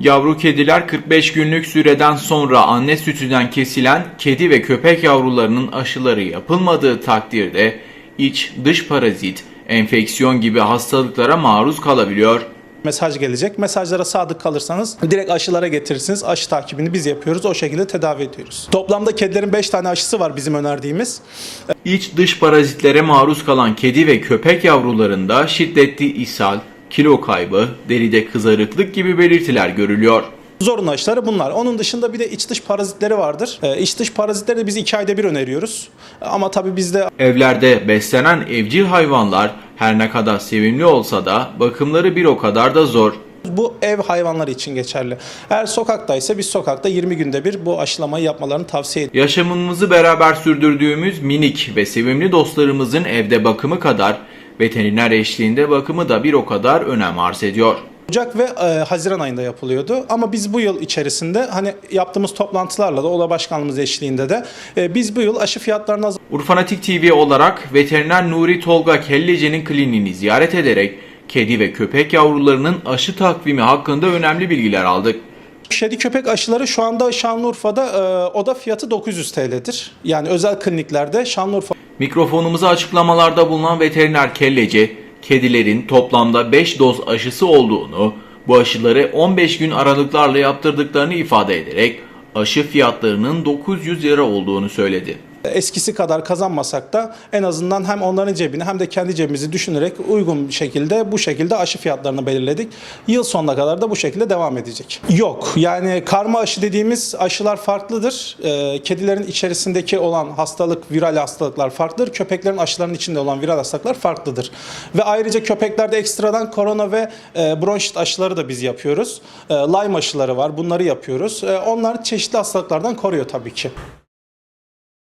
Yavru kediler 45 günlük süreden sonra anne sütünden kesilen kedi ve köpek yavrularının aşıları yapılmadığı takdirde iç dış parazit, enfeksiyon gibi hastalıklara maruz kalabiliyor. Mesaj gelecek. Mesajlara sadık kalırsanız direkt aşılara getirirsiniz. Aşı takibini biz yapıyoruz. O şekilde tedavi ediyoruz. Toplamda kedilerin 5 tane aşısı var bizim önerdiğimiz. İç dış parazitlere maruz kalan kedi ve köpek yavrularında şiddetli ishal, kilo kaybı, deride kızarıklık gibi belirtiler görülüyor. Zorunlu aşıları bunlar. Onun dışında bir de iç dış parazitleri vardır. Ee, iç dış parazitleri de biz 2 ayda bir öneriyoruz. Ama tabii bizde Evlerde beslenen evcil hayvanlar her ne kadar sevimli olsa da bakımları bir o kadar da zor. bu ev hayvanları için geçerli. Eğer sokaktaysa biz sokakta 20 günde bir bu aşılamayı yapmalarını tavsiye ediyoruz. Yaşamımızı beraber sürdürdüğümüz minik ve sevimli dostlarımızın evde bakımı kadar veteriner eşliğinde bakımı da bir o kadar önem arz ediyor. Ocak ve e, Haziran ayında yapılıyordu. Ama biz bu yıl içerisinde hani yaptığımız toplantılarla da Ola Başkanlığımız eşliğinde de e, biz bu yıl aşı fiyatlarını az- Urfanatik TV olarak veteriner Nuri Tolga Kellece'nin kliniğini ziyaret ederek kedi ve köpek yavrularının aşı takvimi hakkında önemli bilgiler aldık. Kedi köpek aşıları şu anda Şanlıurfa'da e, oda fiyatı 900 TL'dir. Yani özel kliniklerde Şanlıurfa Mikrofonumuza açıklamalarda bulunan veteriner Kellece, kedilerin toplamda 5 doz aşısı olduğunu, bu aşıları 15 gün aralıklarla yaptırdıklarını ifade ederek aşı fiyatlarının 900 lira olduğunu söyledi. Eskisi kadar kazanmasak da en azından hem onların cebini hem de kendi cebimizi düşünerek uygun bir şekilde bu şekilde aşı fiyatlarını belirledik. Yıl sonuna kadar da bu şekilde devam edecek. Yok yani karma aşı dediğimiz aşılar farklıdır. Ee, kedilerin içerisindeki olan hastalık, viral hastalıklar farklıdır. Köpeklerin aşılarının içinde olan viral hastalıklar farklıdır. Ve ayrıca köpeklerde ekstradan korona ve e, bronşit aşıları da biz yapıyoruz. E, Lyme aşıları var bunları yapıyoruz. E, onlar çeşitli hastalıklardan koruyor tabii ki.